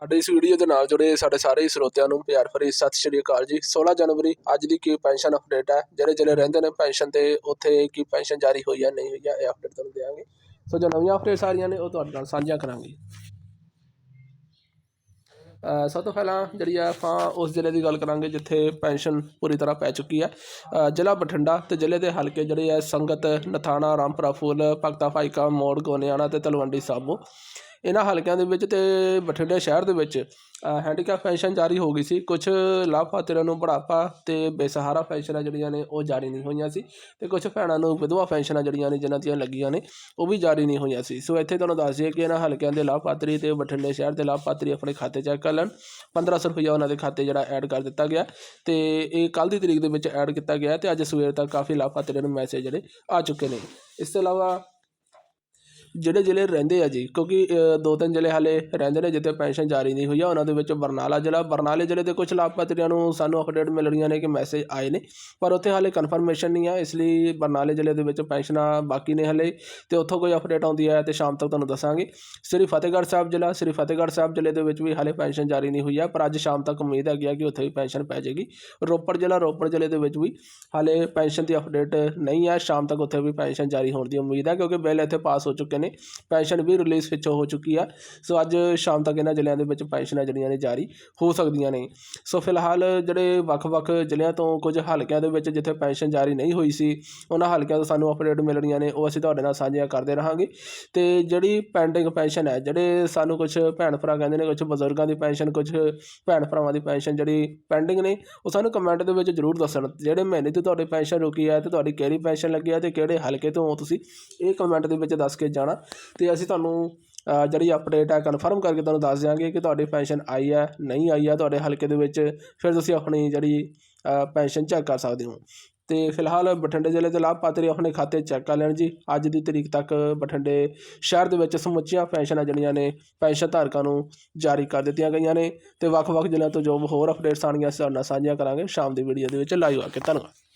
ਸਾਡੇ ਇਸ ਵੀਡੀਓ ਦੇ ਨਾਲ ਜੁੜੇ ਸਾਡੇ ਸਾਰੇ ਹੀ ਸਰੋਤਿਆਂ ਨੂੰ ਪਿਆਰ ਭਰੀ ਸਤਿ ਸ਼੍ਰੀ ਅਕਾਲ ਜੀ। 16 ਜਨਵਰੀ ਅੱਜ ਦੀ ਕੀ ਪੈਨਸ਼ਨ ਅਪਡੇਟ ਹੈ? ਜਿਹੜੇ ਜਿਹੜੇ ਰਹਿੰਦੇ ਨੇ ਪੈਨਸ਼ਨ ਤੇ ਉੱਥੇ ਕੀ ਪੈਨਸ਼ਨ ਜਾਰੀ ਹੋਈ ਹੈ ਨਹੀਂ ਹੋਈ ਹੈ ਇਹ ਅਪਡੇਟ ਤੁਹਾਨੂੰ ਦੇਵਾਂਗੇ ਸੋ ਜੋ ਨਵੀਆਂ ਅਪਡੇਟ ਸਾਰੀਆਂ ਨੇ ਉਹ ਤੁਹਾਡੇ ਨਾਲ ਸਾਂਝੀਆਂ ਕਰਾਂਗੇ। ਸਭ ਤੋਂ ਪਹਿਲਾਂ ਜਿਹੜੀ ਆ ਆਪਾਂ ਉਸ ਜ਼ਿਲ੍ਹੇ ਦੀ ਗੱਲ ਕਰਾਂਗੇ ਜਿੱਥੇ ਪੈਨਸ਼ਨ ਪੂਰੀ ਤਰ੍ਹਾਂ ਪੈ ਚੁੱਕੀ ਹੈ ਜ਼ਿਲ੍ਹਾ ਬਠਿੰਡਾ ਤੇ ਜ਼ਿਲ੍ਹੇ ਦੇ ਹਲਕੇ ਜਿਹੜੇ ਆ ਸੰਗਤ, ਨਥਾਣਾ, ਰਾਮਪੁਰਾ, ਫੂਲ, ਭਗਤਾ ਭਾਈਕਾ ਮੋੜ, ਗੋਨਿਆਣਾ ਤੇ ਤਲਵੰਡੀ ਸਾਬੋ। ਇਹਨਾਂ ਹਲਕਿਆਂ ਦੇ ਵਿੱਚ ਤੇ ਬਠਿੰਡੇ ਸ਼ਹਿਰ ਦੇ ਵਿੱਚ ਹੈਂਡੀਕੈਪ ਪੈਨਸ਼ਨ ਜਾਰੀ ਹੋ ਗਈ ਸੀ। ਕੁਝ ਲਾਭਪਾਤਰੀਆਂ ਨੂੰ ਬੁਢਾਪਾ ਤੇ ਬੇਸਹਾਰਾ ਪੈਨਸ਼ਨਾਂ ਜਿਹੜੀਆਂ ਨੇ, ਉਹ ਜਾਰੀ ਨਹੀਂ ਹੋਈਆਂ ਸੀ ਤੇ ਕੁਝ ਭੈਣਾਂ ਨੂੰ ਵਿਧਵਾ ਪੈਨਸ਼ਨਾਂ ਜਿਹੜੀਆਂ ਨੇ, ਜਿਨ੍ਹਾਂ ਦੀਆਂ ਲੱਗੀਆਂ ਨੇ, ਉਹ ਵੀ ਜਾਰੀ ਨਹੀਂ ਹੋਈਆਂ ਸੀ। ਸੋ ਇੱਥੇ ਤੁਹਾਨੂੰ ਦੱਸ ਦਈਏ ਕਿ ਇਹਨਾਂ ਹਲਕਿਆਂ ਦੇ ਲਾਭਪਾਤਰੀ ਤੇ ਬਠਿੰਡੇ ਸ਼ਹਿਰ ਦੇ ਲਾਭਪਾਤਰੀ ਆਪਣੇ ਖਾਤੇ ਚੈੱਕ ਕਰ ਲੈਣ। 1500 ਰੁਪਇਆ ਉਹਨਾਂ ਦੇ ਖਾਤੇ ਜਿਹੜਾ ਐਡ ਕਰ ਦਿੱਤਾ ਗਿਆ ਤੇ ਇਹ ਕੱਲ ਦੀ ਤਰੀਕ ਦੇ ਵਿੱਚ ਐਡ ਕੀਤਾ ਗਿਆ ਤੇ ਅੱਜ ਸਵੇਰ ਤੱਕ ਕਾਫੀ ਲਾਭਪਾਤਰੀਆਂ ਨੂੰ ਮੈਸੇਜ ਜਿਹੜੇ ਆ ਚੁੱਕੇ ਨੇ। ਇਸ ਤੋਂ ਇਲਾਵਾ ਜਿਹੜੇ ਜ਼ਿਲ੍ਹੇ ਰਹਿੰਦੇ ਆ ਜੀ, ਕਿਉਂਕਿ ਦੋ ਤਿੰਨ ਜ਼ਿਲ੍ਹੇ ਹਾਲੇ ਰਹਿੰਦੇ ਨੇ ਜਿੱਥੇ ਪੈਨਸ਼ਨ ਜਾਰੀ ਨਹੀਂ ਹੋਈ ਆ, ਉਹਨਾਂ ਦੇ ਵਿੱਚ ਬਰਨਾਲਾ ਜ਼ਿਲ੍ਹਾ, ਬਰਨਾਲੇ ਜ਼ਿਲ੍ਹੇ ਦੇ ਕੁਝ ਲਾਭਪਾਤਰੀਆਂ ਨੂੰ ਸਾਨੂੰ ਅਪਡੇਟ ਮਿਲ ਰਹੀਆਂ ਨੇ ਕਿ ਮੈਸੇਜ ਆਏ ਨੇ, ਪਰ ਉੱਥੇ ਹਾਲੇ ਕਨਫਰਮੇਸ਼ਨ ਨਹੀਂ ਆ, ਇਸ ਲਈ ਬਰਨਾਲੇ ਜ਼ਿਲ੍ਹੇ ਦੇ ਵਿੱਚ ਪੈਨਸ਼ਨਾਂ ਬਾਕੀ ਨੇ ਹਾਲੇ, ਤੇ ਉੱਥੋਂ ਕੋਈ ਅਪਡੇਟ ਆਉਂਦੀ ਹੈ ਤੇ ਸ਼ਾਮ ਤੱਕ ਤੁਹਾਨੂੰ ਦੱਸਾਂਗੇ। ਸ੍ਰੀ ਫਤਿਹਗੜ੍ਹ ਸਾਹਿਬ ਜ਼ਿਲ੍ਹਾ, ਸ੍ਰੀ ਫਤਿਹਗੜ੍ਹ ਸਾਹਿਬ ਜ਼ਿਲ੍ਹੇ ਦੇ ਵਿੱਚ ਵੀ ਹਾਲੇ ਪੈਨਸ਼ਨ ਜਾਰੀ ਨਹੀਂ ਹੋਈ ਹੈ ਪਰ ਅੱਜ ਸ਼ਾਮ ਤੱਕ ਉਮੀਦ ਹੈਗੀ ਆ ਕਿ ਉੱਥੇ ਵੀ ਪੈਨਸ਼ਨ ਪੈ ਜਾਏਗੀ। ਰੋਪੜ ਜ਼ਿਲ੍ਹਾ, ਰੋਪੜ ਜ਼ਿਲ੍ਹੇ ਦੇ ਵਿੱਚ ਵੀ ਹਾਲੇ ਪੈਨਸ਼ਨ ਦੀ ਅਪਡੇਟ ਨਹੀਂ ਹੈ ਸ਼ਾਮ ਤੱਕ ਉੱਥੇ ਵੀ ਪੈਨਸ਼ਨ ਜਾਰੀ ਹੋਣ ਦੀ ਉਮੀਦ ਹੈ ਕਿਉਂਕਿ ਬਿੱਲ ਇੱਥੇ ਪਾਸ ਹੋ ਚੁੱਕੇ ਨੇ, ਪੈਨਸ਼ਨ ਵੀ ਰਿਲੀਜ਼ ਵਿੱਚ ਹੋ ਚੁੱਕੀ ਆ। ਸੋ ਅੱਜ ਸ਼ਾਮ ਤੱਕ ਇਹਨਾਂ ਜ਼ਿਲ੍ਹਿਆਂ ਦੇ ਵਿੱਚ ਪੈਨਸ਼ਨਾਂ ਜਿਹੜੀਆਂ ਨੇ ਜਾਰੀ ਹੋ ਸਕਦੀਆਂ ਨੇ। ਸੋ ਫਿਲਹਾਲ ਜਿਹੜੇ ਵੱਖ-ਵੱਖ ਜ਼ਿਲ੍ਹਿਆਂ ਤੋਂ ਕੁਝ ਹਲਕਿਆਂ ਦੇ ਵਿੱਚ ਜਿੱਥੇ ਪੈਨਸ਼ਨ ਜਾਰੀ ਨਹੀਂ ਹੋਈ ਸੀ, ਉਹਨਾਂ ਹਲਕਿਆਂ ਤੋਂ ਸਾਨੂੰ ਅਪਡੇਟ ਮਿਲ ਰਹੀਆਂ ਨੇ, ਉਹ ਅਸੀਂ ਤੁਹਾਡੇ ਨਾਲ ਸਾਂਝੀਆਂ ਕਰਦੇ ਰਹਾਂਗੇ। ਤੇ ਜਿਹੜੀ ਪੈਂਡਿੰਗ ਪੈਨਸ਼ਨ ਹੈ, ਜਿਹੜੇ ਸਾਨੂੰ ਕੁਝ ਭੈਣ ਭਰਾ ਕਹਿੰਦੇ ਨੇ, ਕੁਝ ਬਜ਼ੁਰਗਾਂ ਦੀ ਪੈਨਸ਼ਨ, ਕੁਝ ਭੈਣ ਭਰਾਵਾਂ ਦੀ ਪੈਨਸ਼ਨ ਜਿਹੜੀ ਪੈਂਡਿੰਗ ਨੇ, ਉਹ ਸਾਨੂੰ ਕਮੈਂਟ ਦੇ ਵਿੱਚ ਜ਼ਰੂਰ ਦੱਸਣ। ਜਿਹੜੇ ਮਹੀਨੇ ਤੋਂ ਤੁਹਾਡੀ ਪੈਨਸ਼ਨ ਰੁਕੀ ਹੈ, ਤੇ ਤੁਹਾਡੀ ਕਿਹੜੀ ਪੈਨਸ਼ਨ ਲੱਗੀ ਹੈ, ਤੇ ਕਿਹੜੇ ਹਲਕੇ ਤੋਂ ਤੁਸੀਂ, ਇਹ ਕਮੈਂਟ ਦੇ ਵਿੱਚ ਦੱਸ ਕੇ ਜਾਣਾ ਤੇ ਅਸੀਂ ਤੁਹਾਨੂੰ ਜਿਹੜੀ ਅਪਡੇਟ ਹੈ ਕਨਫਰਮ ਕਰਕੇ ਤੁਹਾਨੂੰ ਦੱਸ ਦਿਆਂਗੇ ਕਿ ਤੁਹਾਡੀ ਪੈਨਸ਼ਨ ਆਈ ਹੈ ਨਹੀਂ ਆਈ ਹੈ ਤੁਹਾਡੇ ਹਲਕੇ ਦੇ ਵਿੱਚ ਫਿਰ ਤੁਸੀਂ ਆਪਣੀ ਜਿਹੜੀ ਪੈਨਸ਼ਨ ਚੈੱਕ ਕਰ ਸਕਦੇ ਹੋ। ਤੇ ਫਿਲਹਾਲ ਬਠਿੰਡੇ ਜ਼ਿਲ੍ਹੇ ਦੇ ਲਾਭਪਾਤਰੀ ਆਪਣੇ ਖਾਤੇ ਚੈੱਕ ਕਰ ਲੈਣ ਜੀ। ਅੱਜ ਦੀ ਤਰੀਕ ਤੱਕ ਬਠਿੰਡੇ ਸ਼ਹਿਰ ਦੇ ਵਿੱਚ ਸਮੁੱਚੀਆਂ ਪੈਨਸ਼ਨਾਂ ਜਿਹੜੀਆਂ ਨੇ ਪੈਨਸ਼ਨ ਧਾਰਕਾਂ ਨੂੰ ਜਾਰੀ ਕਰ ਦਿੱਤੀਆਂ ਗਈਆਂ ਨੇ। ਤੇ ਵੱਖ-ਵੱਖ ਜ਼ਿਲ੍ਹਿਆਂ ਤੋਂ ਜੋ ਹੋਰ ਅਪਡੇਟਸ ਆਉਣਗੀਆਂ, ਅਸੀਂ ਤੁਹਾਡੇ ਨਾਲ ਸਾਂਝੀਆਂ ਕਰਾਂਗੇ। ਸ਼ਾਮ ਦੀ ਵੀਡੀਓ ਦੇ ਵਿੱਚ ਲਾਈਵ ਆ ਕੇ। ਧੰਨਵਾਦ।